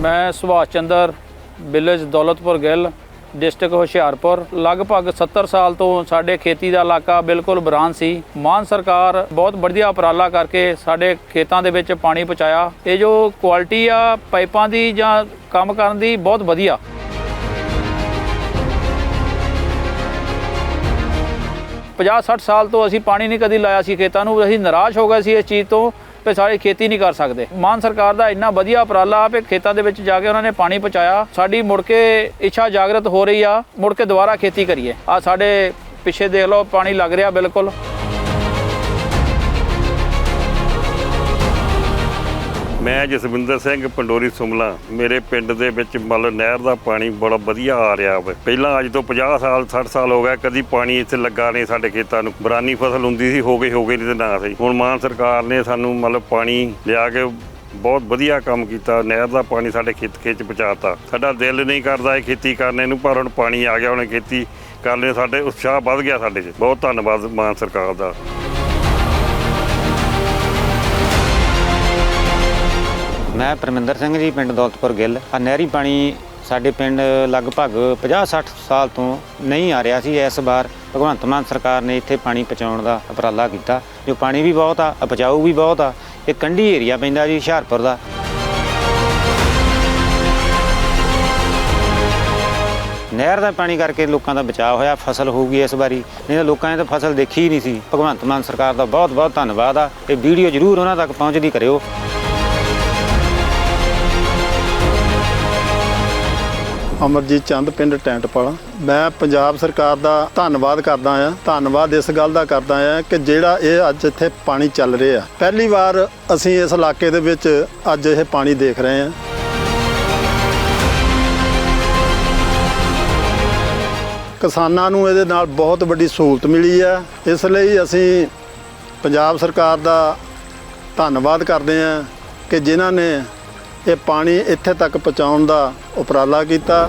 ਮੈਂ Subhash Chander, village Daulatpur Gill, district Hoshiarpur. ਲਗਭਗ 70 ਸਾਲ ਤੋਂ ਸਾਡੇ ਖੇਤੀ ਦਾ ਇਲਾਕਾ ਬਿਲਕੁਲ ਬਰਾਨ ਸੀ। ਮਾਨ ਸਰਕਾਰ ਬਹੁਤ ਵਧੀਆ ਉਪਰਾਲਾ ਕਰਕੇ ਸਾਡੇ ਖੇਤਾਂ ਦੇ ਵਿੱਚ ਪਾਣੀ ਪਹੁੰਚਾਇਆ। ਇਹ ਜੋ ਕੁਆਲਿਟੀ ਆ ਪਾਈਪਾਂ ਦੀ ਜਾਂ ਕੰਮ ਕਰਨ ਦੀ ਬਹੁਤ ਵਧੀਆ। 50-60 ਸਾਲ ਤੋਂ ਅਸੀਂ ਪਾਣੀ ਨਹੀਂ ਕਦੀ ਲਾਇਆ ਸੀ ਖੇਤਾਂ ਨੂੰ। ਅਸੀਂ ਨਿਰਾਸ਼ ਹੋ ਗਏ ਸੀ ਇਸ ਚੀਜ਼ ਤੋਂ। ਕਿ ਸਾਡੀ ਖੇਤੀ ਨਹੀਂ ਕਰ ਸਕਦੇ। ਮਾਨ ਸਰਕਾਰ ਦਾ ਇੰਨਾ ਵਧੀਆ ਉਪਰਾਲਾ ਵੀ ਖੇਤਾਂ ਦੇ ਵਿੱਚ ਜਾ ਕੇ ਉਹਨਾਂ ਨੇ ਪਾਣੀ ਪਹੁੰਚਾਇਆ। ਸਾਡੀ ਮੁੜ ਕੇ ਇੱਛਾ ਜਾਗਰਤ ਹੋ ਰਹੀ ਆ। ਮੁੜ ਕੇ ਦੁਬਾਰਾ ਖੇਤੀ ਕਰੀਏ। ਆ ਸਾਡੇ ਪਿੱਛੇ ਦੇਖ ਲਓ, ਪਾਣੀ ਲੱਗ ਰਿਹਾ ਬਿਲਕੁਲ। ਮੈਂ ਜਸਵਿੰਦਰ ਸਿੰਘ ਪੰਡੋਰੀ ਸੁਮਲਾ ਮੇਰੇ ਪਿੰਡ ਦੇ ਵਿੱਚ ਮਤਲਬ ਨਹਿਰ ਦਾ ਪਾਣੀ ਬੜਾ ਵਧੀਆ ਆ ਰਿਹਾ ਵਾ। ਪਹਿਲਾਂ ਅੱਜ ਤੋਂ 50 ਸਾਲ 60 ਸਾਲ ਹੋ ਗਿਆ, ਕਦੀ ਪਾਣੀ ਇੱਥੇ ਲੱਗਾ ਨਹੀਂ ਸਾਡੇ ਖੇਤਾਂ ਨੂੰ। ਬਰਾਨੀ ਫਸਲ ਹੁੰਦੀ ਸੀ, ਹੋ ਗਈ ਹੋ ਗਈ ਨਹੀਂ ਤੇ ਨਾ ਸੀ। ਹੁਣ ਮਾਨ ਸਰਕਾਰ ਨੇ ਸਾਨੂੰ ਮਤਲਬ ਪਾਣੀ ਲਿਆ ਕੇ ਬਹੁਤ ਵਧੀਆ ਕੰਮ ਕੀਤਾ। ਨਹਿਰ ਦਾ ਪਾਣੀ ਸਾਡੇ ਖੇਤ ਖੇਤ ਪਹੁੰਚਾਤਾ। ਸਾਡਾ ਦਿਲ ਨਹੀਂ ਕਰਦਾ ਇਹ ਖੇਤੀ ਕਰਨੇ ਨੂੰ, ਪਰ ਹੁਣ ਪਾਣੀ ਆ ਗਿਆ ਹੁਣ ਖੇਤੀ ਕਰਨੇ, ਸਾਡੇ ਉਤਸ਼ਾਹ ਵੱਧ ਗਿਆ ਸਾਡੇ 'ਚ। ਬਹੁਤ ਧੰਨਵਾਦ ਮਾਨ ਸਰਕਾਰ ਦਾ। ਮੈਂ ਪਰਮਿੰਦਰ ਸਿੰਘ ਜੀ, ਪਿੰਡ ਦੌਲਤਪੁਰ ਗਿੱਲ। ਆ ਨਹਿਰੀ ਪਾਣੀ ਸਾਡੇ ਪਿੰਡ ਲਗਭਗ 50-60 ਸਾਲ ਤੋਂ ਨਹੀਂ ਆ ਰਿਹਾ ਸੀ। ਇਸ ਵਾਰ ਭਗਵੰਤ ਮਾਨ ਸਰਕਾਰ ਨੇ ਇੱਥੇ ਪਾਣੀ ਪਹੁੰਚਾਉਣ ਦਾ ਉਪਰਾਲਾ ਕੀਤਾ। ਜੋ ਪਾਣੀ ਵੀ ਬਹੁਤ ਆ, ਉਪਜਾਊ ਵੀ ਬਹੁਤ ਆ, ਇਹ ਕੰਢੀ ਏਰੀਆ ਪੈਂਦਾ ਜੀ, ਹੁਸ਼ਿਆਰਪੁਰ ਦਾ। ਨਹਿਰ ਦਾ ਪਾਣੀ ਕਰਕੇ ਲੋਕਾਂ ਦਾ ਬਚਾਅ ਹੋਇਆ, ਫਸਲ ਹੋਊਗੀ ਇਸ ਵਾਰੀ। ਨਹੀਂ ਤਾਂ ਲੋਕਾਂ ਨੇ ਤਾਂ ਫਸਲ ਦੇਖੀ ਹੀ ਨਹੀਂ ਸੀ। ਭਗਵੰਤ ਮਾਨ ਸਰਕਾਰ ਦਾ ਬਹੁਤ ਬਹੁਤ ਧੰਨਵਾਦ ਆ। ਇਹ ਵੀਡੀਓ ਜ਼ਰੂਰ ਉਹਨਾਂ ਤੱਕ ਪਹੁੰਚਦੀ ਕਰਿਓ। ਅਮਰਜੀਤ ਚੰਦ, ਪਿੰਡ ਟੈਂਟਪਾਲਾ। ਮੈਂ ਪੰਜਾਬ ਸਰਕਾਰ ਦਾ ਧੰਨਵਾਦ ਕਰਦਾ ਆ ਧੰਨਵਾਦ ਇਸ ਗੱਲ ਦਾ ਕਰਦਾ ਆ ਕਿ ਜਿਹੜਾ ਇਹ ਅੱਜ ਇੱਥੇ ਪਾਣੀ ਚੱਲ ਰਿਹਾ ਪਹਿਲੀ ਵਾਰ ਅਸੀਂ ਇਸ ਇਲਾਕੇ ਦੇ ਵਿੱਚ ਅੱਜ ਇਹ ਪਾਣੀ ਦੇਖ ਰਹੇ ਹਾਂ। ਕਿਸਾਨਾਂ ਨੂੰ ਇਹਦੇ ਨਾਲ ਬਹੁਤ ਵੱਡੀ ਸਹੂਲਤ ਮਿਲੀ ਹੈ। ਇਸ ਲਈ ਅਸੀਂ ਪੰਜਾਬ ਸਰਕਾਰ ਦਾ ਧੰਨਵਾਦ ਕਰਦੇ ਹਾਂ ਕਿ ਜਿਨ੍ਹਾਂ ਨੇ ਇਹ ਪਾਣੀ ਇੱਥੇ ਤੱਕ ਪਹੁੰਚਾਉਣ ਦਾ ਉਪਰਾਲਾ ਕੀਤਾ।